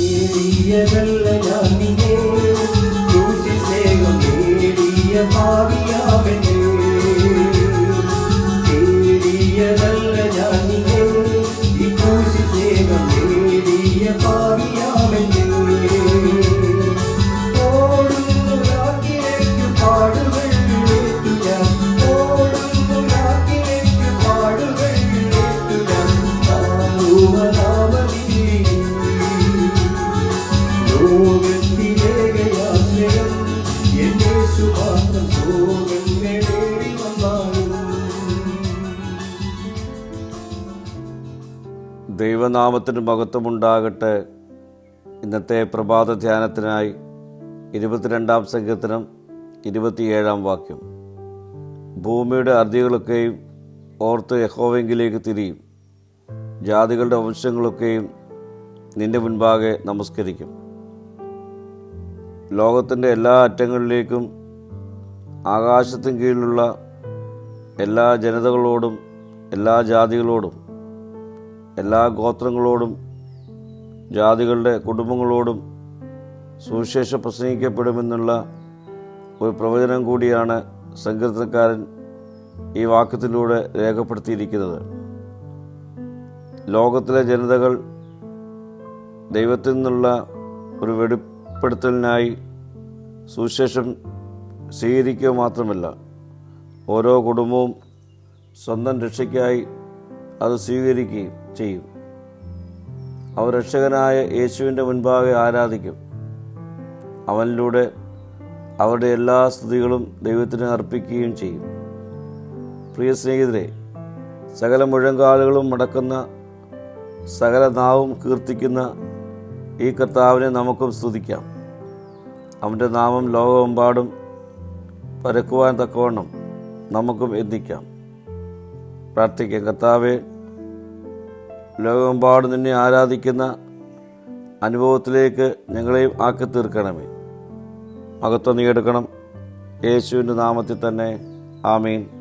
ஏறியதல்ல ஞானியே யோசிசேகம் ஏறிய பாவியாவெனே ദൈവനാമത്തിന് മഹത്വമുണ്ടാകട്ടെ. ഇന്നത്തെ പ്രഭാത ധ്യാനത്തിനായി ഇരുപത്തിരണ്ടാം സംഘത്തിനും ഇരുപത്തിയേഴാം വാക്യം. ഭൂമിയുടെ അർജികളൊക്കെയും ഓർത്ത് യഹോവെങ്കിലേക്ക് തിരിയും. ജാതികളുടെ വംശങ്ങളൊക്കെയും നിന്റെ മുൻപാകെ നമസ്കരിക്കും. ലോകത്തിന്റെ എല്ലാ അറ്റങ്ങളിലേക്കും ആകാശത്തിന് കീഴിലുള്ള എല്ലാ ജനതകളോടും എല്ലാ ജാതികളോടും എല്ലാ ഗോത്രങ്ങളോടും ജാതികളുടെ കുടുംബങ്ങളോടും സുവിശേഷ പ്രസംഗിക്കപ്പെടുമെന്നുള്ള ഒരു പ്രവചനം കൂടിയാണ് സങ്കീർത്തനക്കാരൻ ഈ വാക്യത്തിലൂടെ രേഖപ്പെടുത്തിയിരിക്കുന്നത്. ലോകത്തിലെ ജനതകൾ ദൈവത്തിൽ നിന്നുള്ള ഒരു വെളിപ്പെടുത്തലിനായി സുവിശേഷം സ്വീകരിക്കുക മാത്രമല്ല ഓരോ കുടുംബവും സ്വന്തം രക്ഷയ്ക്കായി അത് സ്വീകരിക്കുകയും ചെയ്യും. അവർ രക്ഷകനായ യേശുവിന്റെ മുൻപാകെ ആരാധിക്കും. അവനിലൂടെ അവരുടെ എല്ലാ സ്തുതികളും ദൈവത്തിന് അർപ്പിക്കുകയും ചെയ്യും. പ്രിയ സ്നേഹിതരെ സകല മുഴങ്കാലുകളും മടക്കുന്ന സകല നാവും കീർത്തിക്കുന്ന ഈ കർത്താവിനെ നമുക്കും സ്തുതിക്കാം. അവന്റെ നാമം ലോകമെമ്പാടും പരക്കുവാൻ തക്കവണ്ണം നമുക്കും എത്തിക്കാം. പ്രാർത്ഥിക്കാം കർത്താവെ ലോകമെമ്പാടും നിന്നെ ആരാധിക്കുന്ന അനുഭവത്തിലേക്ക് ഞങ്ങളെയും ആക്കി തീർക്കണമേ മഹത്വം നീ എടുക്കണം. യേശുവിന്റെ നാമത്തിൽ തന്നെ. ആമീൻ.